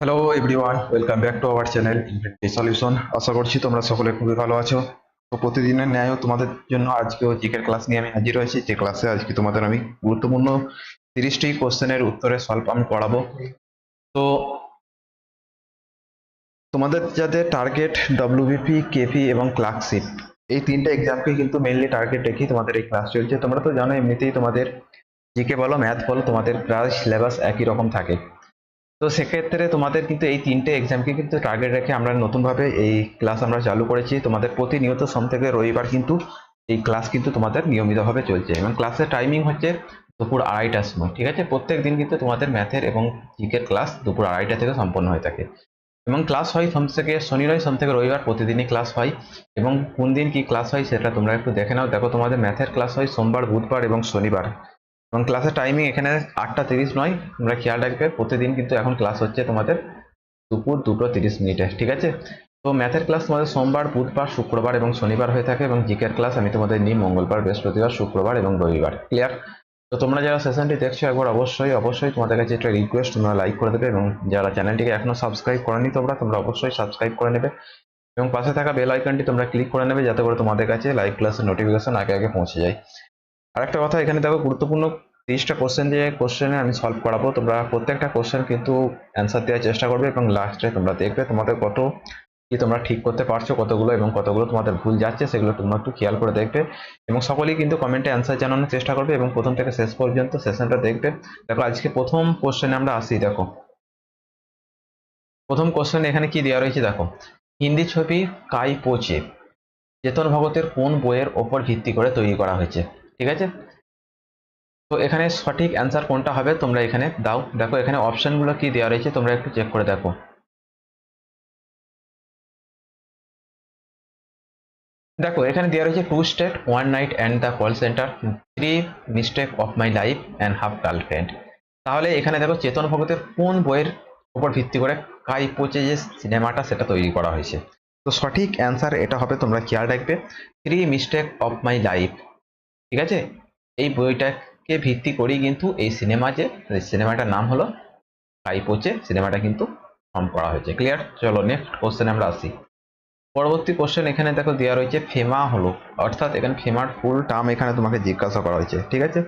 Hello everyone welcome back to our channel infinity solution আশা করছি তোমরা সকলে খুবই ভালো আছো। তো প্রতিদিনের ন্যায়ও তোমাদের জন্য আজকেও জিকের ক্লাস নিয়ে আমি হাজির হয়েছি। যে ক্লাসে আজকে তোমাদের আমি গুরুত্বপূর্ণ তিরিশটি কোশ্চেনের উত্তরে সলভ আমি করাবো। তো তোমাদের যাদের টার্গেট ডব্লিউবিপি কেপি এবং ক্লার্কশিপ এই তিনটে এক্সামকে কিন্তু মেনলি টার্গেট রেখেই তোমাদের এই ক্লাস চলছে। তোমরা তো জানো, এমনিতেই তোমাদের জিকে বলো ম্যাথ বলো, তোমাদের প্রায় সিলেবাস একই রকম থাকে। তো সেক্ষেত্রে তোমাদের কিন্তু এই তিনটে এক্সামকে কিন্তু টার্গেট রেখে আমরা নতুনভাবে এই ক্লাস আমরা চালু করেছি। তোমাদের প্রতিনিয়ত সোম থেকে রবিবার কিন্তু এই ক্লাস কিন্তু তোমাদের নিয়মিতভাবে চলছে। এবং ক্লাসের টাইমিং হচ্ছে দুপুর আড়াইটার সময়, ঠিক আছে? প্রত্যেক দিন কিন্তু তোমাদের ম্যাথের এবং জিকের ক্লাস দুপুর আড়াইটা থেকে সম্পন্ন হয়ে থাকে। এবং ক্লাস হয় সোম থেকে শনি নয় সোম থেকে রবিবার প্রতিদিনই ক্লাস হয়। এবং কোন দিন কি ক্লাস হয় সেটা তোমরা একটু দেখে নাও। দেখো, তোমাদের ম্যাথের ক্লাস হয় সোমবার, বুধবার এবং শনিবার। এবং ক্লাসের টাইমিং এখানে আটটা তিরিশ নয়। তোমরা খেয়াল রাখবে, প্রতিদিন কিন্তু এখন ক্লাস হচ্ছে তোমাদের দুপুর দুটো তিরিশ মিনিটে, ঠিক আছে? তো ম্যাথের ক্লাস তোমাদের সোমবার, বুধবার, শুক্রবার এবং শনিবার হয়ে থাকে এবং জিকের ক্লাস আমি তোমাদের নিই মঙ্গলবার, বৃহস্পতিবার, শুক্রবার এবং রবিবার ক্লিয়ার তো তোমরা যারা সেশনটি দেখছ একবার অবশ্যই অবশ্যই তোমাদের কাছে একটা রিকোয়েস্ট তোমরা লাইক করে দেবে এবং যারা চ্যানেলটিকে এখনও সাবস্ক্রাইব করেনি তোমরা তোমরা অবশ্যই সাবস্ক্রাইব করে নেবে এবং পাশে থাকা বেল আইকনটি তোমরা ক্লিক করে নেবে যাতে করে তোমাদের কাছে লাইভ ক্লাসের নোটিফিকেশন আগে আগে পৌঁছে যায়। আরেকটা কথা, এখানে দেখো গুরুত্বপূর্ণ তিরিশটা কোশ্চেন যে কোশ্চেনে আমি সলভ করাবো। তোমরা প্রত্যেকটা কোশ্চেন কিন্তু অ্যান্সার দেওয়ার চেষ্টা করবে এবং লাস্টে তোমরা দেখবে তোমাদের কত কি তোমরা ঠিক করতে পারছ, কতগুলো এবং কতগুলো তোমাদের ভুল যাচ্ছে, সেগুলো তোমরা একটু খেয়াল করে দেখবে। এবং সকলেই কিন্তু কমেন্টে অ্যান্সার জানানোর চেষ্টা করবে এবং প্রথম থেকে শেষ পর্যন্ত সেশনটা দেখবে। দেখো, আজকে প্রথম কোশ্চেনে আমরা আসি, দেখো। প্রথম কোশ্চেন এখানে কি দেওয়া রয়েছে, দেখো। হিন্দি ছবি কাই পোচে? চেতন ভগতের কোন বইয়ের ওপর ভিত্তি করে তৈরি করা হয়েছে? ঠিক আছে? তো এখানে সঠিক অ্যান্সার কোনটা হবে তোমরা এখানে দাও। দেখো এখানে অপশনগুলো কি দেওয়া রয়েছে তোমরা একটু চেক করে দেখো। দেখো এখানে দেওয়া রয়েছে two state one night and the call centre three mistake of my life and half girlfriend তাহলে এখানে দেখো চেতন ভগতের কোন বইয়ের উপর ভিত্তি করে কাই পোচে যে সিনেমাটা সেটা তৈরি করা হয়েছে। তো সঠিক অ্যান্সার এটা হবে তোমরা খেয়াল রাখবে। Three mistake of my life ঠিক আছে? এই বইটাকে ভিত্তি করেই কিন্তু এই সিনেমা যে সিনেমাটার নাম হলো কাইপোচে সিনেমাটা কিন্তু ফর্ম করা হয়েছে। ক্লিয়ার? চলো নেক্সট কোশ্চেন আমরা আসি। পরবর্তী কোশ্চেন এখানে দেখো দেওয়া রয়েছে, ফেমা হলো। অর্থাৎ এখানে ফেমার ফুল টার্ম এখানে তোমাকে জিজ্ঞাসা করা হয়েছে, ঠিক আছে?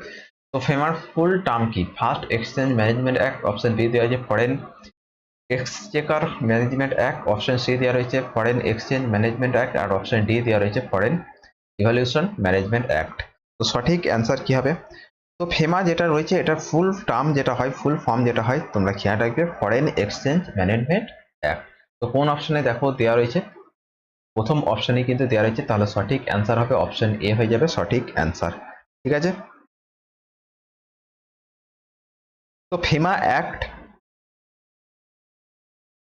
তো ফেমার ফুল টার্ম কি? First exchange management act option B দেওয়া হয়েছে foreign exchequer management act option C দেওয়া রয়েছে ফরেন এক্সচেঞ্জ ম্যানেজমেন্ট অ্যাক্ট আর অপশন ডি দেওয়া রয়েছে ফরেন ইভলিউশন ম্যানেজমেন্ট অ্যাক্ট সঠিক অ্যান্সার কি হবে? তো ফেমা যেটা রয়েছে, এটা ফুল টার্ম যেটা হয় ফুল ফর্ম যেটা হয়, তোমরা খেয়াল রাখবে ফরেন এক্সচেঞ্জ ম্যানেজমেন্ট অ্যাক্ট তো কোন অপশনে দেখো দেওয়া রয়েছে? প্রথম অপশনেই কিন্তু দেওয়া রয়েছে, তাহলে সঠিক অ্যান্সার হবে অপশন এ হয়ে যাবে সঠিক অ্যান্সার ঠিক আছে? তো ফেমা অ্যাক্ট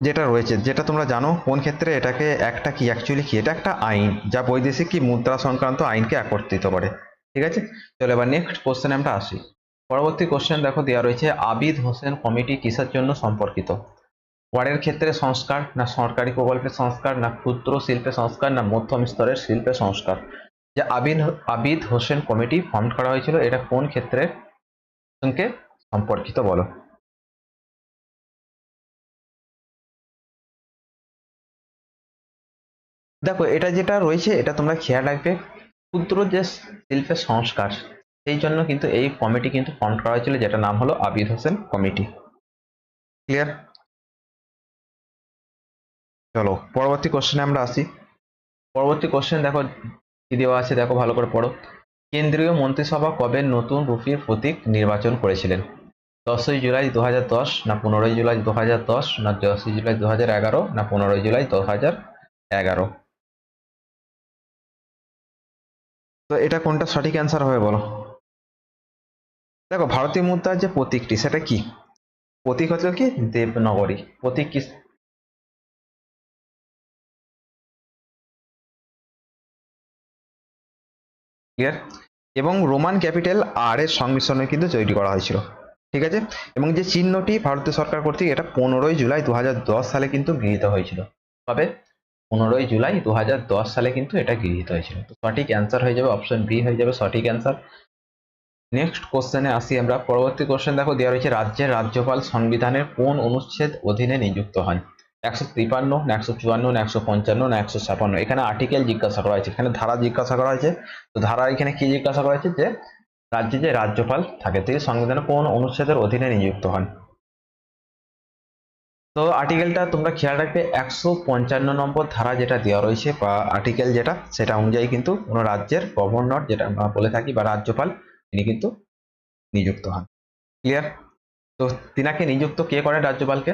যেটা রয়েছে, যেটা তোমরা জানো কোন ক্ষেত্রে, এটাকে একটা কি অ্যাকচুয়ালি কি? এটা একটা আইন, যা বৈদেশিক কি মুদ্রা সংক্রান্ত আইনকে একত্রিত করে। ঠিক আছে? চলো এবার নেক্সট কোশ্চেনে আমরা আসি। পরবর্তী কোশ্চেন দেখো দেওয়া রয়েছে, আবিদ হোসেন কমিটি কিসের জন্য সম্পর্কিত? ওয়ার্ডের ক্ষেত্রে সংস্কার না সরকারি প্রকল্পের সংস্কার না ক্ষুদ্র শিল্পের সংস্কার না মধ্যম স্তরের শিল্পের সংস্কার? যে আবিদ আবিদ হোসেন কমিটি ফর্ম করা হয়েছিল, এটা কোন ক্ষেত্রে সঙ্গে সম্পর্কিত বলো? দেখো, এটা যেটা রয়েছে, এটা তোমরা খেয়াল রাখবে। ক্ষুদ্র যে শিল্পের সংস্কার, সেই জন্য কিন্তু এই কমিটি কিন্তু ফর্ম করা হয়েছিল যেটা নাম হলো আবিদ হোসেন কমিটি। ক্লিয়ার চলো, পরবর্তী কোশ্চেনে আমরা আসি। পরবর্তী কোশ্চেন দেখো, কি দেওয়া আছে, দেখো ভালো করে পড়ো। কেন্দ্রীয় মন্ত্রিসভা কবে নতুন রুপির প্রতীক নির্বাচন করেছিলেন? দশই জুলাই দু হাজার দশ না পনেরোই জুলাই দু হাজার দশ না দশই জুলাই দু হাজার এগারো না পনেরোই জুলাই দু এগারো? তো এটা কোনটা সঠিক অ্যান্সার হবে বলো? দেখো, ভারতীয় মুদ্রার যে প্রতীকটি, সেটা কি? প্রতীক হচ্ছে কি? দেবনগরী। প্রতীক কি? ক্লিয়ার এবং রোমান ক্যাপিটাল আর এর সংমিশ্রণে কিন্তু তৈরি করা হয়েছিল। ঠিক আছে? এবং যে চিহ্নটি ভারতীয় সরকার কর্তৃক, এটা পনেরোই জুলাই দু হাজার দশ সালে কিন্তু গৃহীত হয়েছিল। তবে পনেরোই জুলাই দু হাজার দশ সালে কিন্তু এটা গৃহীত হয়েছিল। তো সঠিক অ্যান্সার হয়ে যাবে অপশন বি হয়ে যাবে সঠিক অ্যান্সার নেক্সট কোশ্চেনে আসি আমরা। পরবর্তী কোশ্চেন দেখো, দেওয়া রয়েছে, রাজ্যের রাজ্যপাল সংবিধানের কোন অনুচ্ছেদ অধীনে নিযুক্ত হন? একশো তিপ্পান্ন না একশো চুয়ান্ন, না একশো পঞ্চান্ন, না একশো ছাপান্ন। এখানে আর্টিকেল জিজ্ঞাসা করা হয়েছে। এখানে ধারা জিজ্ঞাসা করা হয়েছে। তো ধারা এখানে কি জিজ্ঞাসা করা হয়েছে? যে রাজ্যে যে রাজ্যপাল থাকে, তিনি সংবিধানের কোন অনুচ্ছেদের অধীনে নিযুক্ত হন? তো আর্টিকেলটা তোমরা খেয়াল রাখবে, একশো পঞ্চান্ন নম্বর ধারা যেটা দেওয়া রয়েছে, বা আর্টিকেল যেটা, সেটা অনুযায়ী কিন্তু কোনো রাজ্যের গভর্নর যেটা আমরা বলে থাকি, বা রাজ্যপাল, তিনি কিন্তু নিযুক্ত হন। ক্লিয়ার তো তিনাকে নিযুক্ত কে করেন রাজ্যপালকে?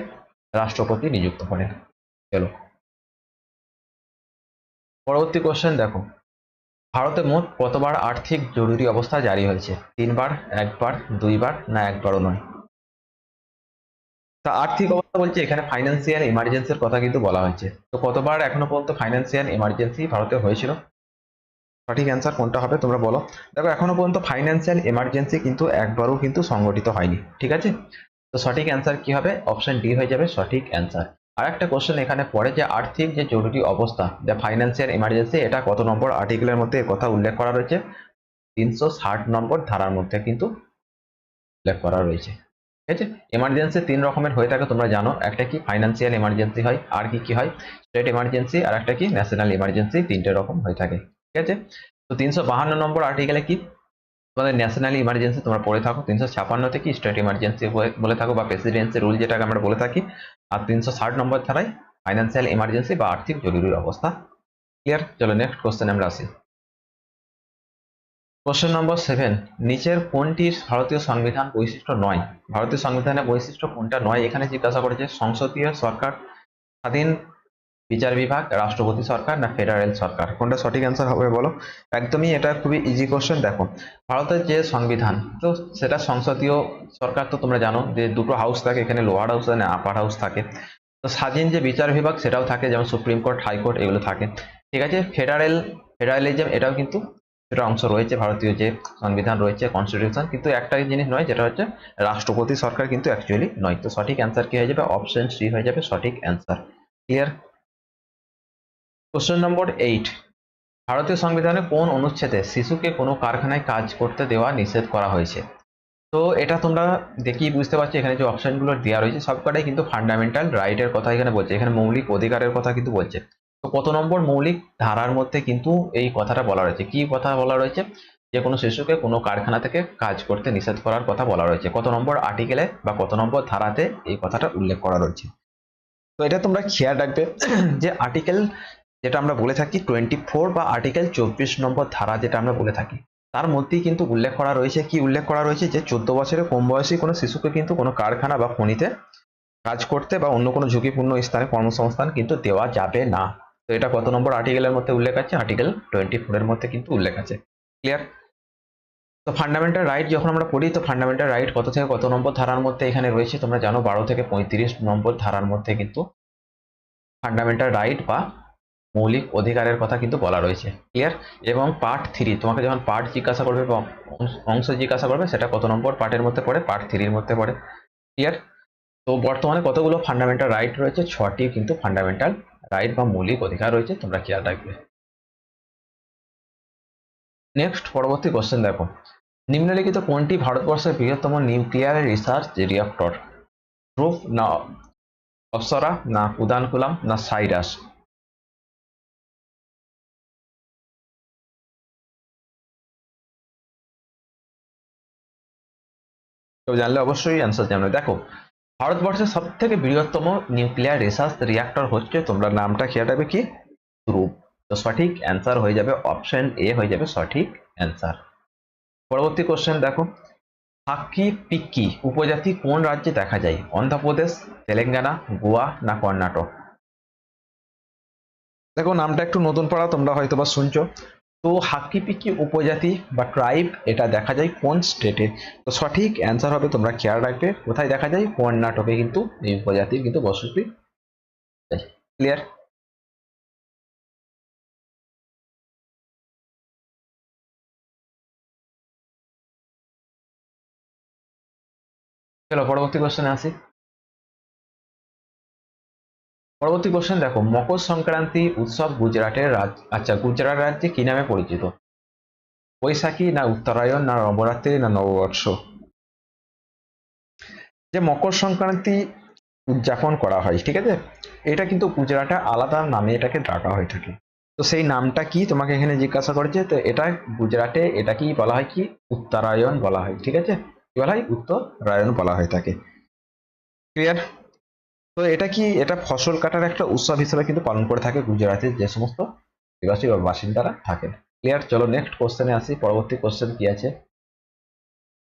রাষ্ট্রপতি নিযুক্ত করেন। চলো। পরবর্তী কোশ্চেন দেখো। ভারতে মোট কতবার আর্থিক জরুরি অবস্থা জারি হয়েছে? তিনবার, একবার, দুইবার, না একবারও নয়? তা আর্থিক অবস্থা বলছে, এখানে ফাইন্যান্সিয়াল ইমার্জেন্সির কথা কিন্তু বলা হয়েছে। তো কতবার এখনও পর্যন্ত ফাইন্যান্সিয়াল ইমার্জেন্সি ভারতে হয়েছিল? সঠিক অ্যান্সার কোনটা হবে তোমরা বলো। দেখো, এখনও পর্যন্ত ফাইন্যান্সিয়াল এমার্জেন্সি কিন্তু একবারও কিন্তু সংগঠিত হয়নি, ঠিক আছে? তো সঠিক অ্যান্সার কি হবে? অপশন ডি হয়ে যাবে সঠিক অ্যান্সার আর একটা কোশ্চেন এখানে পড়ে যে, আর্থিক যে জরুরি অবস্থা, যে ফাইন্যান্সিয়াল এমার্জেন্সি এটা কত নম্বর আর্টিকেলের মধ্যে কথা উল্লেখ করা রয়েছে? তিনশো ষাট নম্বর ধারার মধ্যে কিন্তু উল্লেখ করা রয়েছে। আছে এমার্জেন্সি তিন রকমের হয়ে থাকে, তোমরা জানো। একটা কি ফাইন্যান্সিয়াল এমার্জেন্সি হয়, আর কি কি হয়? স্টেট এমার্জেন্সি আর একটা কি ন্যাশনাল এমার্জেন্সি তিনটে রকম হয়ে থাকে। ঠিক আছে? তো তিনশো বাহান্ন নম্বর আর্টিকেলে কি? তোমাদের ন্যাশনাল ইমার্জেন্সি তোমরা পড়ে থাকো। তিনশো ছাপান্ন থেকে স্টেট ইমার্জেন্সি বলে থাকো, বা প্রেসিডেন্সি রুল যেটাকে আমরা বলে থাকি। আর তিনশো ষাট নম্বর ধারায় ফাইন্যান্সিয়াল ইমার্জেন্সি বা আর্থিক জরুরি অবস্থা। ক্লিয়ার চলো নেক্সট কোশ্চেন আমরা আসি। কোশ্চেন নম্বর সেভেন নিচের কোনটি ভারতীয় সংবিধান বৈশিষ্ট্য নয়? ভারতীয় সংবিধানের বৈশিষ্ট্য কোনটা নয়? এখানে জিজ্ঞাসা করেছে, সংসদীয় সরকার, স্বাধীন বিচার বিভাগ, রাষ্ট্রপতি সরকার না ফেডারেল সরকার? কোনটা সঠিক অ্যান্সার হবে বলো? একদমই এটা খুবই ইজি কোশ্চেন দেখো। ভারতের যে সংবিধান, তো সেটা সংসদীয় সরকার তো তোমরা জানো যে দুটো হাউস থাকে, এখানে লোয়ার হাউস আর আপার হাউস থাকে। তো স্বাধীন যে বিচার বিভাগ, সেটাও থাকে, যেমন সুপ্রিম কোর্ট হাইকোর্ট এগুলো থাকে। ঠিক আছে? ফেডারেল ফেডারেলিজম এটাও কিন্তু সেটা অংশ রয়েছে ভারতীয় যে সংবিধান রয়েছে কনস্টিটিউশন কিন্তু একটা জিনিস নয়, যেটা হচ্ছে রাষ্ট্রপতি সরকার কিন্তু অ্যাকচুয়ালি নয়। তো সঠিক অ্যান্সার কি হয়ে যাবে? অপশন সি হয়ে যাবে সঠিক answer clear question number eight ভারতীয় সংবিধানে কোন অনুচ্ছেদে শিশুকে কোনো কারখানায় কাজ করতে দেওয়া নিষেধ করা হয়েছে? তো এটা তোমরা দেখি বুঝতে পারছ, এখানে যে অপশনগুলো দেওয়া রয়েছে, সবকটাই কিন্তু ফান্ডামেন্টাল রাইটের কথা এখানে বলছে। এখানে মৌলিক অধিকারের কথা কিন্তু বলছে। তো কত নম্বর মৌলিক ধারার মধ্যে কিন্তু এই কথাটা বলা রয়েছে। কি কথা বলা রয়েছে? যে কোনো শিশুকে কোনো কারখানা থেকে কাজ করতে নিষেধ করার কথা বলা রয়েছে। কত নম্বর আর্টিকেলে বা কত নম্বর ধারাতে এই কথাটা উল্লেখ করা রয়েছে? তো এটা তোমরা খেয়াল রাখবে যে আর্টিকেল যেটা আমরা বলে থাকি টোয়েন্টি ফোর বা আর্টিকেল চব্বিশ নম্বর ধারা যেটা আমরা বলে থাকি, তার মধ্যেই কিন্তু উল্লেখ করা রয়েছে। কি উল্লেখ করা রয়েছে? যে চোদ্দ বছরের কম বয়সী কোনো শিশুকে কিন্তু কোনো কারখানা বা খনিতে কাজ করতে বা অন্য কোনো ঝুঁকিপূর্ণ স্থানে কর্মসংস্থান কিন্তু দেওয়া যাবে না। তো এটা কত নম্বর আর্টিকেলের মধ্যে উল্লেখ আছে? আর্টিকেল টোয়েন্টি ফোরের মধ্যে কিন্তু উল্লেখ আছে। ক্লিয়ার তো ফান্ডামেন্টাল রাইট যখন আমরা পড়ি, তো ফান্ডামেন্টাল রাইট কত থেকে কত নম্বর ধারার মধ্যে এখানে রয়েছে? তোমরা জানো বারো থেকে পঁয়ত্রিশ নম্বর ধারার মধ্যে কিন্তু ফান্ডামেন্টাল রাইট বা মৌলিক অধিকারের কথা কিন্তু বলা রয়েছে। ক্লিয়ার এবং পার্ট থ্রি তোমাকে যখন পার্ট জিজ্ঞাসা করবে বা অংশ জিজ্ঞাসা করবে, সেটা কত নম্বর? পার্টের মধ্যে পড়ে পার্ট থ্রির মধ্যে পড়ে। ক্লিয়ার তো বর্তমানে কতগুলো ফান্ডামেন্টাল রাইট রয়েছে? ছটি কিন্তু ফান্ডামেন্টাল রাইট বা মৌলিক অধিকার রয়েছে, তোমরা খেয়াল রাখবে। নেক্সট পরবর্তী কোশ্চেন দেখো। নিম্নলিখিত কোনটি ভারতবর্ষের বৃহত্তম নিউক্লিয়ার রিসার্চ রিয়াক্টর প্রুফ না, অপসরা, না কুদানকুলাম, না সাইরাস? কেউ জানলে অবশ্যই অ্যান্সার জানবে। দেখো ভারতবর্ষের সব থেকে বৃহত্তম নিউক্লিয়ার রিসার্চ রিয়াক্টর হচ্ছে, তোমরা নামটা খেয়াল রাখবে কি? ধ্রুব তো সঠিক অ্যান্সার হয়ে যাবে অপশন এ হয়ে যাবে সঠিক অ্যান্সার পরবর্তী কোশ্চেন দেখো। হাক্কি পিক্কি উপজাতি কোন রাজ্যে দেখা যায়? অন্ধ্রপ্রদেশ, তেলেঙ্গানা, গোয়া না কর্ণাটক? দেখো, নামটা একটু নতুন পড়া, তোমরা হয়তো বা শুনছো। তো হাক্কি পিক্কি উপজাতি বা ট্রাইব এটা দেখা যায় কোন স্টেটে তো সঠিক অ্যান্সার হবে তোমরা খেয়াল রাখবে। কোথায় দেখা যায়? কর্ণাটকে কিন্তু এই উপজাতির কিন্তু বসতি ক্লিয়ার চলো, পরবর্তী কোশ্চেনে আসি। পরবর্তী কোশ্চেন দেখো, মকর সংক্রান্তি উৎসব গুজরাটের রাজ আচ্ছা গুজরাট রাজ্যে কি নামে পরিচিত? বৈশাখী না উত্তরায়ণ না নবরাত্রি না নববর্ষ? যে মকর সংক্রান্তি উদযাপন করা হয়, ঠিক আছে? এটা কিন্তু গুজরাটে আলাদা নামে এটাকে ডাকা হয়ে থাকে। তো সেই নামটা কি তোমাকে এখানে জিজ্ঞাসা করেছে? তো এটা গুজরাটে এটা কি বলা হয় কি? উত্তরায়ণ বলা হয়, ঠিক আছে? কি বলা হয়? উত্তরায়ণ বলা হয়ে থাকে। ক্লিয়ার তো এটা কি, এটা ফসল কাটার একটা উৎসব হিসেবে কিন্তু পালন করে থাকে গুজরাটের যে সমস্ত নিবাসী বা বাসিন্দারা থাকেন। ক্লিয়ার চলো নেক্সট কোশ্চেনে আসি। পরবর্তী কোশ্চেন কি আছে?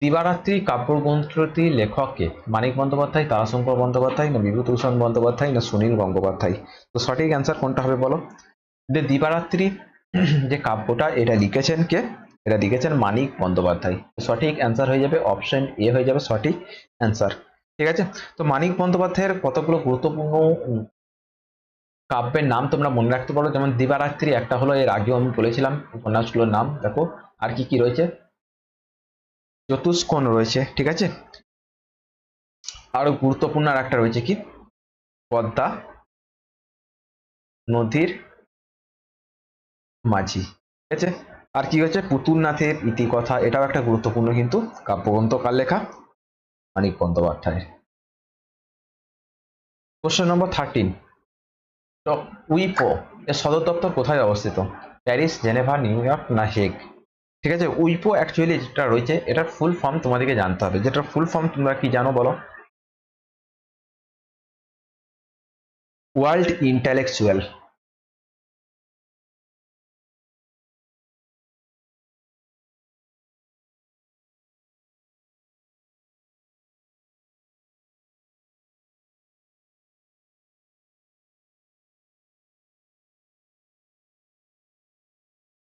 দিবারাত্রি কাব্যগ্রন্থটি লেখককে মানিক বন্দ্যোপাধ্যায়, তারাশঙ্কর বন্দ্যোপাধ্যায়, না বিভূতিভূষণ বন্দ্যোপাধ্যায়, না সুনীল গঙ্গোপাধ্যায়? তো সঠিক অ্যান্সার কোনটা হবে বলো? যে দিবারাত্রি যে কাব্যটা, এটা লিখেছেন কে? এটা লিখেছেন মানিক বন্দ্যোপাধ্যায়। সঠিক অ্যান্সার হয়ে যাবে অপশন এ হয়ে যাবে সঠিক অ্যান্সার ঠিক আছে? তো মানিক বন্দ্যোপাধ্যায়ের কতগুলো গুরুত্বপূর্ণ কাব্যের নাম তোমরা মনে রাখতে পারো। যেমন দিবারাত্রি, একটা হলো এর আগেও আমি বলেছিলাম, উপন্যাসগুলোর নাম, দেখো, আর কি কি রয়েছে? চতুষ্কোণ রয়েছে, ঠিক আছে? আরও গুরুত্বপূর্ণ আর একটা রয়েছে কি? পদ্মা, নদীর মাঝি, ঠিক আছে? আর কি হচ্ছে পুতুলনাথের ইতিকথা, এটাও একটা গুরুত্বপূর্ণ কিন্তু কাব্যগ্রন্থ কার লেখা। মানিক বন্দ্যোপাধ্যায়ের। কোশ্চেন নম্বর থার্টিন উইপো, এর সদর দপ্তর কোথায় অবস্থিত? প্যারিস, জেনেভা, নিউ ইয়র্ক না হেগ? ঠিক আছে, উইপো অ্যাকচুয়ালি যেটা রয়েছে, এটার ফুল ফর্ম তোমাদেরকে জানতে হবে। যেটার ফুল ফর্ম তোমরা কি জানো বলো? ওয়ার্ল্ড ইন্টালেকচুয়াল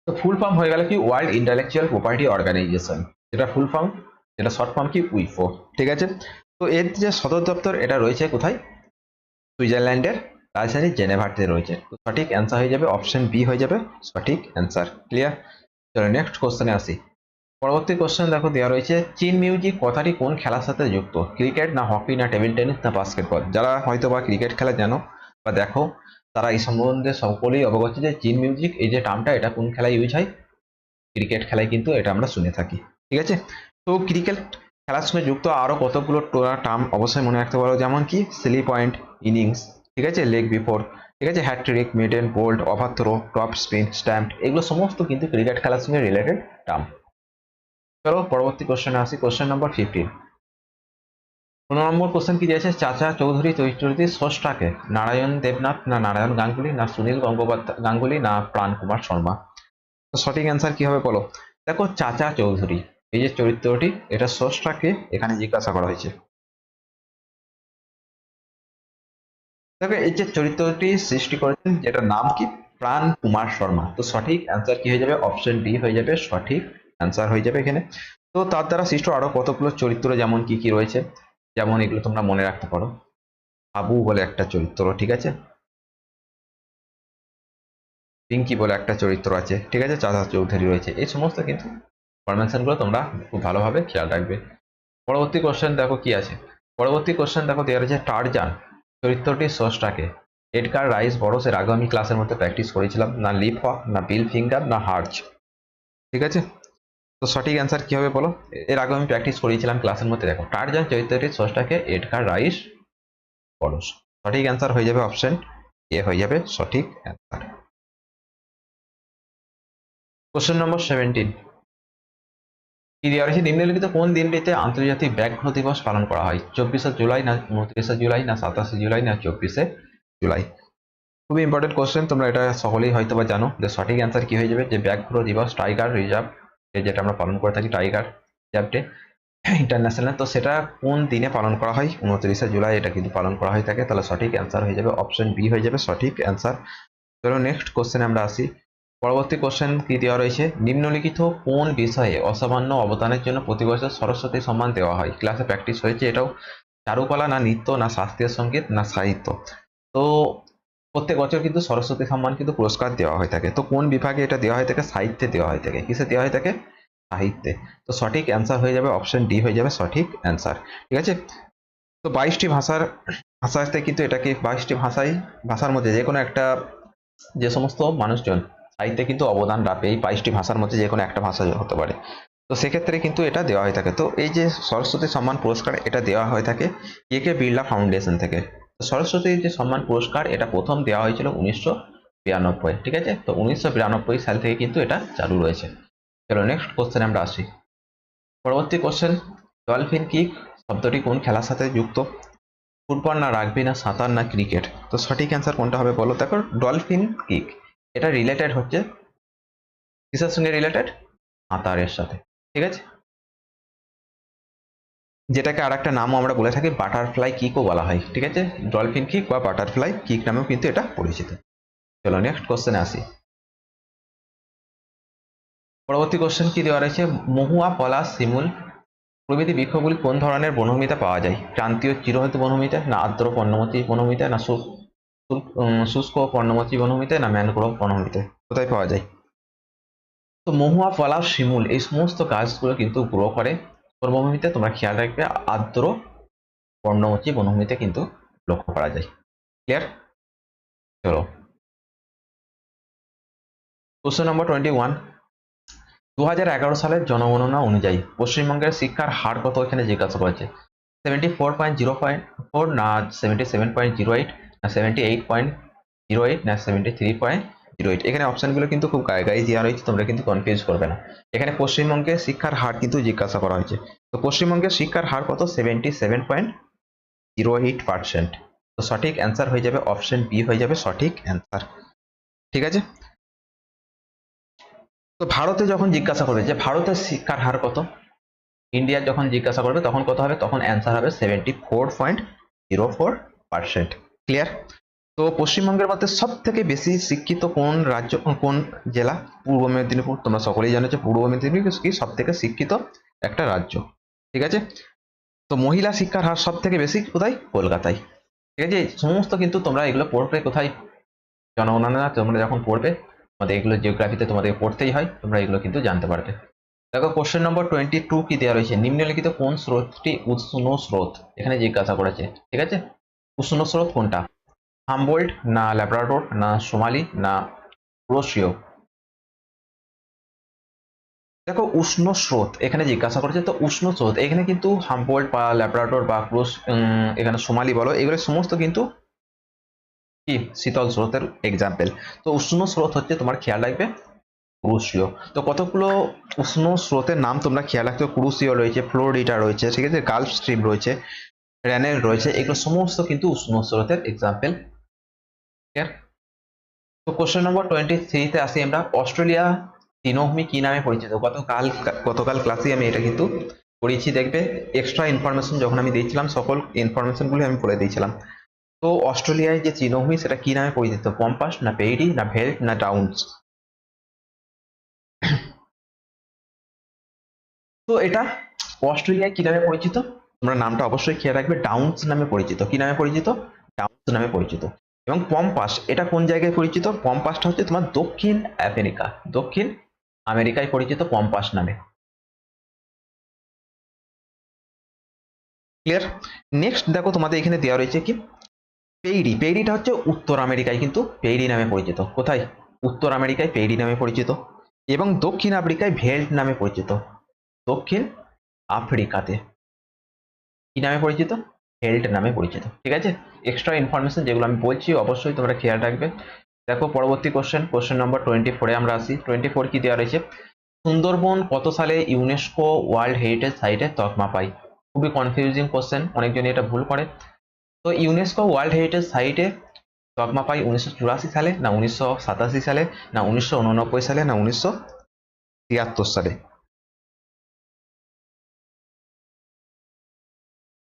তো ফুল ফর্ম হয়ে গেল কি ওয়ার্ল্ড ইন্টালেকচুয়াল প্রপার্টি অর্গানাইজেশন যেটা ফুল ফর্ম যেটা শর্ট ফর্ম কি উইফো ঠিক আছে? তো এর যে সদর দপ্তর, এটা রয়েছে কোথায়? সুইজারল্যান্ডের রাজধানী জেনেভাতে রয়েছে। তো সঠিক অ্যান্সার হয়ে যাবে অপশন বি হয়ে যাবে, সঠিক অ্যান্সার ক্লিয়ার চলো নেক্সট কোশ্চেনে আসি। পরবর্তী কোশ্চেন দেখো দেওয়া রয়েছে, চীন মিউজিক কথাটি কোন খেলার সাথে যুক্ত? ক্রিকেট না হকি না টেবিল টেনিস না বাস্কেটবল যারা হয়তো বা ক্রিকেট খেলা জানো বা দেখো তারা এই সম্বন্ধে সকলেই অবগত যে চীন মিউজিক, এই যে টার্মটা, এটা কোন খেলায় ইউজ হয়? ক্রিকেট খেলায় কিন্তু এটা আমরা শুনে থাকি। ঠিক আছে? তো ক্রিকেট খেলার সঙ্গে যুক্ত আরও কতগুলো টার্ম অবশ্যই মনে রাখতে পারো, যেমন কি সিলি পয়েন্ট ইনিংস ঠিক আছে? লেগ বিফোর ঠিক আছে? Hat trick maiden bowled overthrow top spin stump এগুলো সমস্ত কিন্তু ক্রিকেট খেলার সঙ্গে রিলেটেড টার্ম চলো, পরবর্তী কোশ্চেনে আসি। কোশ্চেন নাম্বার ফিফটিন পনেরো নম্বর কোশ্চেন কি দিয়েছে? চাচা চৌধুরী চরিত্রটি স্রষ্টাকে? নারায়ণ দেবনাথ না নারায়ণ গাঙ্গুলি না সুনীল গঙ্গোপাধ্যায়, গাঙ্গুলি না প্রাণ কুমার শর্মা? সঠিক অ্যান্সার কি হবে বলো? দেখো, চাচা চৌধুরী, এই যে চরিত্রটি, এটা স্রষ্টাকে এখানে জিজ্ঞাসা করা হয়েছে। দেখো, এই যে চরিত্রটি সৃষ্টি করেছেন, যেটার নাম কি? প্রাণ কুমার শর্মা। তো সঠিক অ্যান্সার কি হয়ে যাবে? অপশন ডি হয়ে যাবে, সঠিক অ্যান্সার হয়ে যাবে এখানে। তো তার দ্বারা সৃষ্ট আরও কতগুলো চরিত্র, যেমন কি কি রয়েছে? যেমন এগুলো তোমরা মনে রাখতে পারো। আবু বলে একটা চরিত্র, ঠিক আছে? পিঙ্কি বলে একটা চরিত্র আছে, ঠিক আছে? চাচা চৌধুরী রয়েছে। এই সমস্ত কিন্তু ফরমেশনগুলো তোমরা খুব ভালোভাবে খেয়াল রাখবে। পরবর্তী কোশ্চেন দেখো কি আছে? পরবর্তী কোশ্চেন দেখো দেওয়া রয়েছে টারজান চরিত্রটি সোর্সটাকে এডগার রাইস বড়স এর আগে আমি ক্লাসের মধ্যে প্র্যাকটিস করেছিলাম। না লিপ হক না বিল ফিঙ্গার না হার্চ ঠিক আছে? তো সঠিক অ্যান্সার কি হবে বলো? এর আগে আমি প্র্যাকটিস করিয়েছিলাম ক্লাসের মধ্যে, দেখো। টারজান চরিত্রটি সোর্সটাকে এডগার রাইস বড়স সঠিক অ্যান্সার হয়ে যাবে অপশন এ হয়ে যাবে সঠিক অ্যান্সার কোশ্চেন নম্বর সেভেন্টিন কি দেওয়া রয়েছে? নিম্নলিখিত কোন দিনটিতে আন্তর্জাতিক ব্যাঘ্র দিবস পালন করা হয়? চব্বিশে জুলাই না উনত্রিশে জুলাই না সাতাশে জুলাই না চব্বিশে জুলাই? খুবই ইম্পর্টেন্ট কোশ্চেন তোমরা এটা সকলেই হয়তো বা জানো যে সঠিক অ্যান্সার কি হয়ে যাবে? যে ব্যাঘ্র দিবস টাইগার রিজার্ভ যেটা আমরা পালন করে থাকি টাইগার রিজার্ভ ডে ইন্টারন্যাশনাল তো সেটা কোন দিনে পালন করা হয়? উনত্রিশে জুলাই এটা কিন্তু পালন করা হয়ে থাকে। তাহলে সঠিক অ্যান্সার হয়ে যাবে অপশন বি হয়ে যাবে সঠিক অ্যান্সার চলো নেক্সট কোশ্চেনে আমরা আসি। পরবর্তী কোশ্চেন কি দেওয়া রয়েছে? নিম্নলিখিত কোন বিষয়ে অসামান্য অবদানের জন্য প্রতি বছর সরস্বতী সম্মান দেওয়া হয়? ক্লাসে প্র্যাকটিস হয়েছে এটাও। চারুকলা না নৃত্য না শাস্ত্রীয় সংগীত না সাহিত্য? তো প্রত্যেক বছর কিন্তু সরস্বতী সম্মান কিন্তু পুরস্কার দেওয়া হয়ে থাকে। তো কোন বিভাগে এটা দেওয়া হয়ে থাকে? সাহিত্যে দেওয়া হয়ে থাকে। কিসে দেওয়া হয়ে থাকে? সাহিত্যে। তো সঠিক অ্যান্সার হয়ে যাবে অপশন ডি হয়ে যাবে সঠিক অ্যান্সার ঠিক আছে? তো বাইশটি ভাষার, ভাষাতে কিন্তু এটাকে বাইশটি ভাষাই, ভাষার মধ্যে যে কোনো একটা যে সমস্ত মানুষজন সাহিত্যে কিন্তু অবদান রাখে, এই বাইশটি ভাষার মধ্যে যে কোনো একটা ভাষা হতে পারে। তো সেক্ষেত্রে কিন্তু এটা দেওয়া হয়ে থাকে। তো এই যে সরস্বতী সম্মান পুরস্কার এটা দেওয়া হয়ে থাকে কে কে বিড়লা ফাউন্ডেশন থেকে। তো সরস্বতী যে সম্মান পুরস্কার, এটা প্রথম দেওয়া হয়েছিল উনিশশো বিরানব্বই, ঠিক আছে? তো উনিশশো বিরানব্বই সাল থেকে কিন্তু এটা চালু রয়েছে। চলো নেক্সট কোশ্চেন আমরা আসি। পরবর্তী কোশ্চেন ডলফিন কিক শব্দটি কোন খেলার সাথে যুক্ত? ফুটবল না রাগবি না সাঁতার না ক্রিকেট তো সঠিক অ্যান্সার কোনটা হবে বলো? দেখো ডলফিন কিক এটা রিলেটেড হচ্ছে, কিসের সঙ্গে রিলেটেড সাঁতারের সাথে, ঠিক আছে? যেটাকে আর একটা নামও আমরা বলে থাকি বাটারফ্লাই কিকও বলা হয়, ঠিক আছে? ডলফিন কিক বা বাটারফ্লাই কিক নামেও কিন্তু এটা পরিচিত। চলো নেক্সট কোশ্চেনে আসি। পরবর্তী কোশ্চেন কি দেওয়া রয়েছে? মহুয়া পলাশ শিমুল, প্রভৃতি বৃক্ষগুলি কোন ধরনের বনভূমিতে পাওয়া যায়? ক্রান্তীয় চিরহিত বনভূমিতে, না আর্দ্র পর্ণমোচী বনভূমিতে, না শুষ্ক পর্ণমোচী বনভূমিতে, না ম্যানগ্রোভ বনভূমিতে? কোথায় পাওয়া যায়? তো মহুয়া পলাশ শিমুল এই সমস্ত গাছগুলো কিন্তু গ্রো করে। বনভূমিতে তোমরা খেয়াল রাখবে, আর্দ্র পর্ণমোচী বনভূমিতে কিন্তু লক্ষ্য করা যায়। ক্লিয়ার চলো। কোশ্চেন নম্বর টোয়েন্টি ওয়ান দু হাজার এগারো সালের জনগণনা অনুযায়ী পশ্চিমবঙ্গের শিক্ষার হার কত এখানে জিজ্ঞাসা করেছে seventy four point zero point four না seventy seven point zero eight না seventy eight point zero eight না সেভেন্টি থ্রি পয়েন্ট জিরো এখানে অপশনগুলো কিন্তু খুব গায়ে গায়ে দেওয়া রয়েছে, তোমরা কিন্তু কনফিউজ করবে না। এখানে পশ্চিমবঙ্গের শিক্ষার হার কিন্তু জিজ্ঞাসা করা হয়েছে। তো পশ্চিমবঙ্গের শিক্ষার হার কত? Seventy seven point zero eight percent তো সঠিক অ্যান্সার হয়ে যাবে অপশন বি হয়ে যাবে সঠিক অ্যান্সার ঠিক আছে? তো ভারতে যখন জিজ্ঞাসা করবে যে ভারতের শিক্ষার হার কত? ইন্ডিয়ার যখন জিজ্ঞাসা করবে, তখন কত হবে? তখন অ্যান্সার হবে seventy four point zero four percent clear তো পশ্চিমবঙ্গের মধ্যে সব থেকে বেশি শিক্ষিত কোন রাজ্য, কোন জেলা? পূর্ব মেদিনীপুর, তোমরা সকলেই জানো যে পূর্ব মেদিনীপুর কি সব থেকে শিক্ষিত একটা রাজ্য। ঠিক আছে? তো মহিলা শিক্ষার হার সব থেকে বেশি কোথায়? কলকাতায়। ঠিক আছে? সমস্ত কিন্তু তোমরা এগুলো পড়বে কোথায়? জনগণনা তোমরা যখন পড়বে, তোমাদের এগুলো জিওগ্রাফিতে তোমাদের পড়তেই হয়, তোমরা এগুলো কিন্তু জানতে পারবে। দেখো কোশ্চেন নম্বর টোয়েন্টি টু কি দেওয়া রয়েছে? নিম্নলিখিত কোন স্রোতটি উষ্ণ স্রোত? এখানে জিজ্ঞাসা করেছে। ঠিক আছে? উষ্ণ স্রোত কোনটা? হামবোল্ট, না ল্যাব্রাডোর, না সোমালি, না ক্রোশিও দেখো, উষ্ণ স্রোত, এখানে জিজ্ঞাসা করেছে, তো উষ্ণ স্রোত, এখানে কিন্তু হামবোল্ট বা ল্যাব্রাডোর বা ক্রোশ এখানে সোমালি বলো, এগুলো সমস্ত কিন্তু কি? শীতল স্রোতের এক্সাম্পল তো উষ্ণ স্রোত হচ্ছে তোমার খেয়াল রাখবে, ক্রুশীয়। তো কতগুলো উষ্ণ স্রোতের নাম তোমরা খেয়াল রাখতে ক্রুশীয় রয়েছে, ফ্লোরিডা রয়েছে, ঠিক আছে, গালফ স্ট্রিম রয়েছে র্যানেল রয়েছে, এগুলো সমস্ত কিন্তু উষ্ণ স্রোতের এক্সাম্পল তো কোশ্চেন নম্বর টোয়েন্টি থ্রিতে আসি আমরা। অস্ট্রেলিয়া তৃণভূমি কি নামে পরিচিত? গতকাল গতকাল ক্লাসে আমি এটা কিন্তু পড়িয়েছি দেখবে? এক্সট্রা ইনফরমেশন যখন আমি দিয়েছিলাম, সকল ইনফরমেশনগুলি আমি দিয়েছিলাম। তো, অস্ট্রেলিয়ায় যে তৃণভূমি সেটা কি নামে পরিচিত? পম্পাস না পেইডি না ভেল্ট না ডাউন্স তো, এটা অস্ট্রেলিয়ায় কি নামে পরিচিত? তোমরা নামটা অবশ্যই খেয়াল রাখবে। ডাউন্স নামে পরিচিত। কি নামে পরিচিত? ডাউন্স নামে পরিচিত। এবং পম্পাস, এটা কোন জায়গায় পরিচিত? পম্পাসটা হচ্ছে তোমার দক্ষিণ আমেরিকা দক্ষিণ আমেরিকায় পরিচিত পম্পাস নামে। ক্লিয়ার নেক্সট দেখো তোমাদের এখানে দেওয়া রয়েছে কি? পেইডি পেইডিটা হচ্ছে উত্তর আমেরিকায় কিন্তু পেইডি নামে পরিচিত। কোথায়? উত্তর আমেরিকায় পেইডি নামে পরিচিত। এবং দক্ষিণ আফ্রিকায় ভেল্ট নামে পরিচিত। দক্ষিণ আফ্রিকাতে কি নামে পরিচিত? হেল্ট নামে পরিচিত। ঠিক আছে? এক্সট্রা ইনফরমেশন যেগুলো আমি বলছি, অবশ্যই তোমরা খেয়াল রাখবে। দেখো, পরবর্তী কোশ্চেন কোশ্চেন নম্বর টোয়েন্টি ফোরে আমরা আসি। টোয়েন্টি ফোর কি দেওয়া রয়েছে? সুন্দরবন কত সালে ইউনেস্কো ওয়ার্ল্ড হেরিটেজ সাইটে তকমা পায়? খুবই কনফিউজিং কোশ্চেন অনেকজনই এটা ভুল করে। তো ইউনেস্কো ওয়ার্ল্ড হেরিটেজ সাইটে তকমা পাই উনিশশো চুরাশি সালে, না উনিশশো সাতাশি সালে, না উনিশশো উননব্বই সালে, না উনিশশো তিয়াত্তর সালে।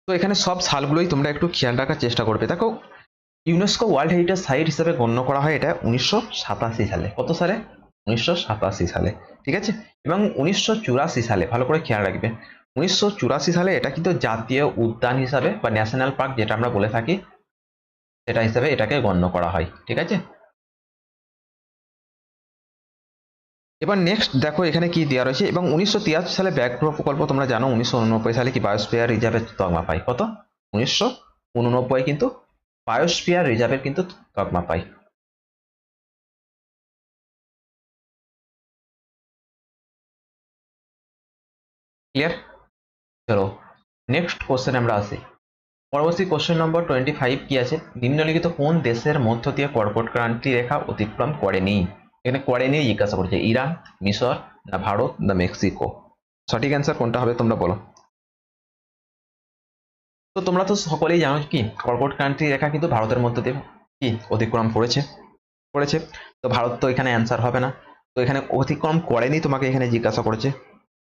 তো এখানে সব সালগুলোই তোমরা একটু খেয়াল রাখার চেষ্টা করবে। দেখো ইউনেস্কো ওয়ার্ল্ড হেরিটেজ সাইট হিসেবে গণ্য করা হয় এটা উনিশশো সাতাশি সালে। কত সালে? উনিশশো সাতাশি সালে, ঠিক আছে? এবং উনিশশো চুরাশি সালে, ভালো করে খেয়াল রাখবে। উনিশশো চুরাশি সালে এটা কিন্তু জাতীয় উদ্যান হিসাবে বা ন্যাশনাল পার্ক যেটা আমরা বলে থাকি, সেটা হিসাবে এটাকে গণ্য করা হয়, ঠিক আছে? এবার নেক্সট দেখো এখানে কি দেওয়া রয়েছে এবং উনিশশো সালে ব্যাঘ্র প্রকল্প তোমরা জানো, উনিশশো সালে কি বায়োস্পিয়ার রিজার্ভের তকমা পাই কত? উনিশশো উননব্বই কিন্তু বায়োস্পিয়ার রিজার্ভের কিন্তু তকমা পাই ক্লিয়ার চলো নেক্সট কোশ্চেন আমরা আসি। পরবর্তী কোশ্চেন নম্বর টোয়েন্টি ফাইভ কি আছে? নিম্নলিখিত কোন দেশের মধ্য দিয়ে কর্কট ক্রান্তি রেখা অতিক্রম করেনি? এখানে করেনি জিজ্ঞাসা করছে, ইরান, মিশর না ভারত না মেক্সিকো? সঠিক অ্যান্সার কোনটা হবে তোমরা বলো। তো তোমরা তো সকলেই জানো কি কর্কট ক্রান্তি রেখা কিন্তু ভারতের মধ্য দিয়ে কি অতিক্রম করেছে করেছে। তো ভারত তো এখানে অ্যান্সার হবে না। তো এখানে অতিক্রম করেনি তোমাকে এখানে জিজ্ঞাসা করেছে।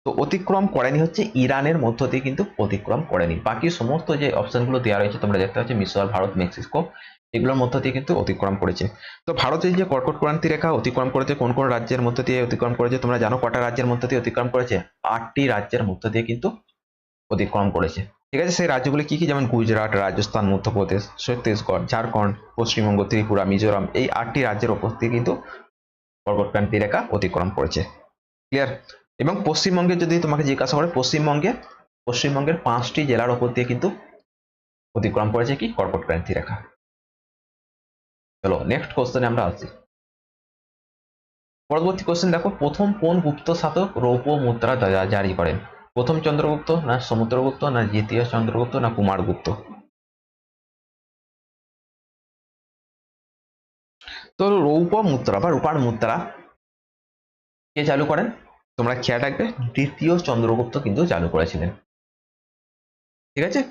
তো অতিক্রম করেনি হচ্ছে ইরানের মধ্য দিয়ে কিন্তু অতিক্রম করেনি। বাকি সমস্ত যে অপশনগুলো দেওয়া রয়েছে, তোমরা দেখতে পাচ্ছ মিশর, ভারত, মেক্সিকো এগুলোর মধ্য দিয়ে কিন্তু অতিক্রম করেছে। তো ভারতের যে কর্কট ক্রান্তি রেখা অতিক্রম করেছে, কোন কোন রাজ্যের মধ্য দিয়ে অতিক্রম করেছে, তোমরা জানো কটা রাজ্যের মধ্য দিয়ে অতিক্রম করেছে? আটটি রাজ্যের মধ্য দিয়ে কিন্তু অতিক্রম করেছে। ঠিক আছে, সেই রাজ্যগুলি কি কি? যেমন গুজরাট, রাজস্থান, মধ্যপ্রদেশ, ছত্তিশগড়, ঝাড়খণ্ড, পশ্চিমবঙ্গ, ত্রিপুরা, মিজোরাম, এই আটটি রাজ্যের উপর দিয়ে কিন্তু কর্কট ক্রান্তি রেখা অতিক্রম করেছে। ক্লিয়ার এবং পশ্চিমবঙ্গে যদি তোমাকে জিজ্ঞাসা করে, পশ্চিমবঙ্গে, পশ্চিমবঙ্গের পাঁচটি জেলার ওপর দিয়ে কিন্তু অতিক্রম করেছে কি? কর্কট ক্রান্তি রেখা। চলো নেক্সট কোশ্চেনে আমরা আসি। পরবর্তী কোশ্চেন দেখো, প্রথম কোন গুপ্ত শাসক রৌপ্য মুদ্রা জারি করেন? প্রথম চন্দ্রগুপ্ত না সমুদ্রগুপ্ত না দ্বিতীয় চন্দ্রগুপ্ত না কুমারগুপ্ত? তো রৌপ্য মুদ্রা বা রূপার মুদ্রা কে চালু করেন? তোমরা খেয়াল রাখবে, দ্বিতীয় চন্দ্রগুপ্ত কিন্তু চালু করেছিলেন। ঠিক আছে?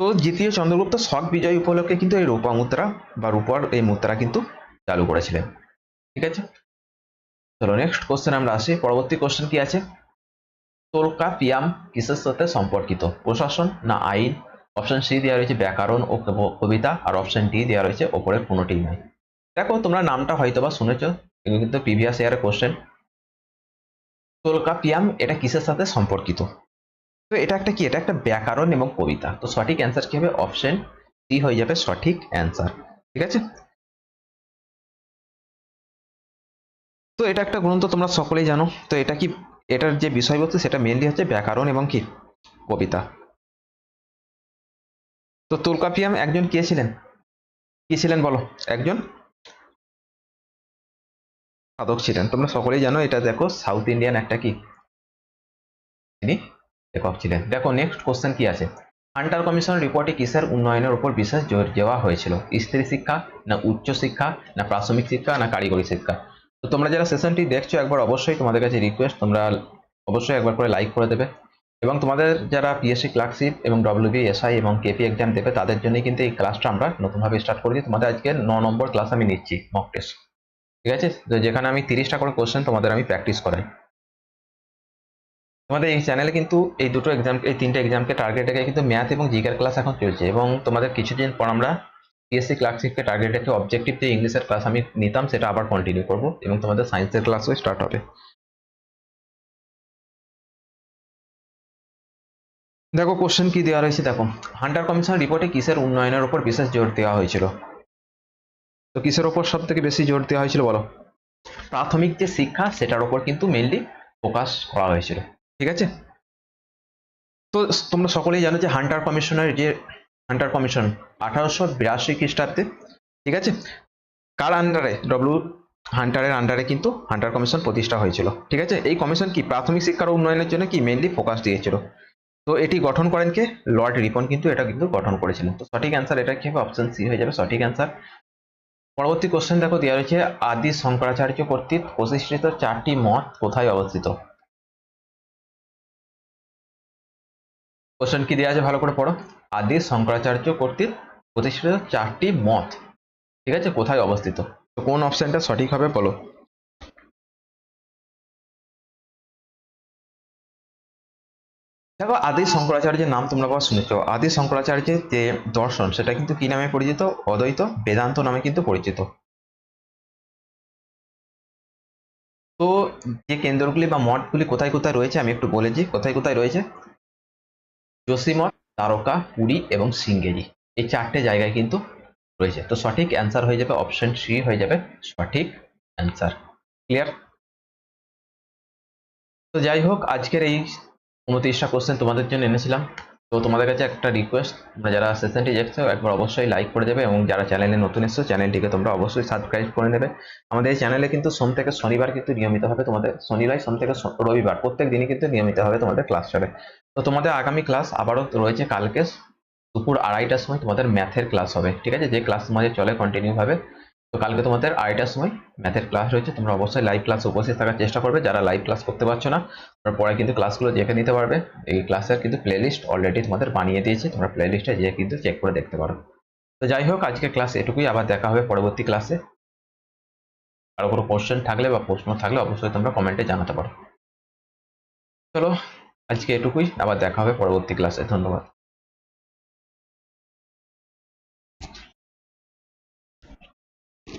তো দ্বিতীয় চন্দ্রগুপ্ত শক বিজয় উপলক্ষে কিন্তু এই রূপা মুদ্রা বা রূপার এই মুদ্রা কিন্তু চালু করেছিলেন। ঠিক আছে? চলো নেক্সট কোশ্চেন আমরা আসি। পরবর্তী কোশ্চেন কি আছে? তোলকা পিয়াম কিসের সাথে সম্পর্কিত? প্রশাসন না আইন? অপশন সি দেওয়া রয়েছে ব্যাকরণ ও কবিতা, আর অপশন ডি দেওয়া রয়েছে ওপরে কোনোটিই নাই দেখো, তোমরা নামটা হয়তো বা শুনেছো, এগুলো কিন্তু প্রিভিয়াস ইয়ারের কোশ্চেন তোলকা পিয়াম এটা কিসের সাথে সম্পর্কিত? তো এটা একটা কি? এটা একটা ব্যাকরণ এবং কবিতা। তো সঠিক অ্যান্সার কি হবে? অপশন সি হয়ে যাবে সঠিক অ্যান্সার ঠিক আছে? তো এটা একটা গ্রন্থ তোমরা সকলেই জানো। তো এটা কি? এটার যে বিষয়বস্তু সেটা মেনলি হচ্ছে ব্যাকরণ এবং কি? কবিতা। তো তোলকাপিয়াম একজন কে ছিলেন? কি ছিলেন বলো? একজন? সাধক ছিলেন। তোমরা সকলেই জানো, এটা দেখো সাউথ ইন্ডিয়ান একটা কি? লেখক ছিলেন দেখো নেক্সট কোশ্চেন কি আছে? হান্টার কমিশন রিপোর্টে কিসের উন্নয়নের উপর বিশেষ জোর দেওয়া হয়েছিল? স্ত্রী শিক্ষা, না উচ্চ শিক্ষা, না প্রাথমিক শিক্ষা, না কারিগরি শিক্ষা? তো তোমরা যারা সেশনটি দেখছ, একবার অবশ্যই তোমাদের কাছে রিকোয়েস্ট তোমরা অবশ্যই একবার করে লাইক করে দেবে। এবং তোমাদের যারা পিএসসি ক্লার্কশিপ এবং ডব্লিউবি এসআই এবং কেপি এক্সাম দেবে, তাদের জন্য কিন্তু এই ক্লাসটা আমরা নতুনভাবে স্টার্ট করেছি তোমাদের আজকে ন নম্বর ক্লাস আমি নিচ্ছি মক টেস্ট ঠিক আছে? তো যেখানে আমি তিরিশটা করে কোশ্চেন তোমাদের আমি প্র্যাকটিস করাই। তোমাদের এই চ্যানেলে কিন্তু এই দুটো এক্সাম এই তিনটে এক্সামকে টার্গেট রেখে কিন্তু ম্যাথ এবং জিকের ক্লাস এখন চলছে এবং তোমাদের কিছুদিন পর আমরা পিএসসি ক্লার্কশিপকে টার্গেট রেখে অবজেক্টিভ যে ইংলিশের ক্লাস আমি নিতাম, সেটা আবার কন্টিনিউ করব এবং তোমাদের সায়েন্সের ক্লাসও স্টার্ট হবে। দেখো কোশ্চেন কি দেওয়া রয়েছে? দেখো হান্টার কমিশন রিপোর্টে কিসের উন্নয়নের উপর বিশেষ জোর দেওয়া হয়েছিল? তো কিসের ওপর সব থেকে বেশি জোর দেওয়া হয়েছিল বলো? প্রাথমিক যে শিক্ষা, সেটার উপর কিন্তু মেনলি ফোকাস করা হয়েছিল। ঠিক আছে? তো তোমরা সকলেই জানো যে হান্টার কমিশনের যে হান্টার কমিশন আঠারোশো বিরাশি খ্রিস্টাব্দে, ঠিক আছে? কার আন্ডারে ডব্লিউ হান্টারের আন্ডারে কিন্তু হান্টার কমিশন প্রতিষ্ঠা হয়েছিল, ঠিক আছে? এই কমিশন কি প্রাথমিক শিক্ষার উন্নয়নের জন্য কি মেনলি ফোকাস দিয়েছিল? তো এটি গঠন করেন কে? লর্ড রিপন কিন্তু এটা কিন্তু গঠন করেছিলেন। তো সঠিক অ্যান্সার এটা কি হবে? অপশন সি হয়ে যাবে সঠিক অ্যান্সার পরবর্তী কোশ্চেন দেখো দেওয়া রয়েছে আদি শঙ্করাচার্য কর্তৃক প্রতিষ্ঠিত চারটি মঠ কোথায় অবস্থিত? কোশ্চেন কি দেওয়া আছে ভালো করে পড়ো? আদি শঙ্করাচার্য কর্তৃক প্রতিষ্ঠিত চারটি মঠ। ঠিক আছে? কোথায় অবস্থিত? তো কোন অপশনটা সঠিক হবে বলো। দেখো, আদি শঙ্করাচার্যের নাম তোমরা আবার শুনেছ। আদি শঙ্করাচার্যের যে দর্শন, সেটা কিন্তু কি নামে পরিচিত? অদ্বৈত বেদান্ত নামে কিন্তু পরিচিত। তো যে কেন্দ্রগুলি বা মঠগুলি কোথায় কোথায় রয়েছে, আমি একটু বলেছি কোথায় কোথায় রয়েছে? যোশীমঠ দ্বারকা পুরী এবং সিঙ্গেরি। এই চারটে জায়গায় কিন্তু রয়েছে। তো সঠিক অ্যান্সার হয়ে যাবে অপশন সি হয়ে যাবে সঠিক অ্যান্সার ক্লিয়ার তো যাই হোক, আজকের এই উনত্রিশটা কোশ্চেন তোমাদের জন্য এনেছিলাম। তো তোমাদের কাছে একটা রিকোয়েস্ট তোমরা যারা সেশনটি দেখছ, একবার অবশ্যই লাইক করে দেবে এবং যারা চ্যানেলে নতুন এসছো চ্যানেলটিকে তোমরা অবশ্যই সাবস্ক্রাইব করে নেবে। আমাদের এই চ্যানেলে কিন্তু সোম থেকে শনিবার কিন্তু নিয়মিতভাবে তোমাদের, শনিবার, সোম থেকে রবিবার, প্রত্যেক দিনই কিন্তু নিয়মিতভাবে তোমাদের ক্লাস চলে। তো তোমাদের আগামী ক্লাস আবারও রয়েছে কালকে দুপুর আড়াইটার সময় তোমাদের ম্যাথের ক্লাস হবে, ঠিক আছে? যে ক্লাস তোমাদের চলে কন্টিনিউ ভাবে তো কালকে তোমাদের আড়াইটার সময় ম্যাথের ক্লাস রয়েছে। তোমরা অবশ্যই লাইভ ক্লাস উপস্থিত থাকার চেষ্টা করবে। যারা লাইভ ক্লাস করতে পারছ না, তোমরা পরে কিন্তু ক্লাসগুলো দেখে নিতে পারবে। এই ক্লাসের কিন্তু প্লেলিস্ট অলরেডি তোমাদের বানিয়ে দিয়েছে। তোমরা প্লেলিস্টে যেয়ে কিন্তু চেক করে দেখতে পারো। তো যাই হোক, আজকে ক্লাস এটুকুই। আবার দেখা হবে পরবর্তী ক্লাসে আরও কোনো কোশ্চেন থাকলে বা প্রশ্ন থাকলে অবশ্যই তোমরা কমেন্টে জানাতে পারো। চলো, আজকে এটুকুই। আবার দেখা হবে পরবর্তী ক্লাসে ধন্যবাদ।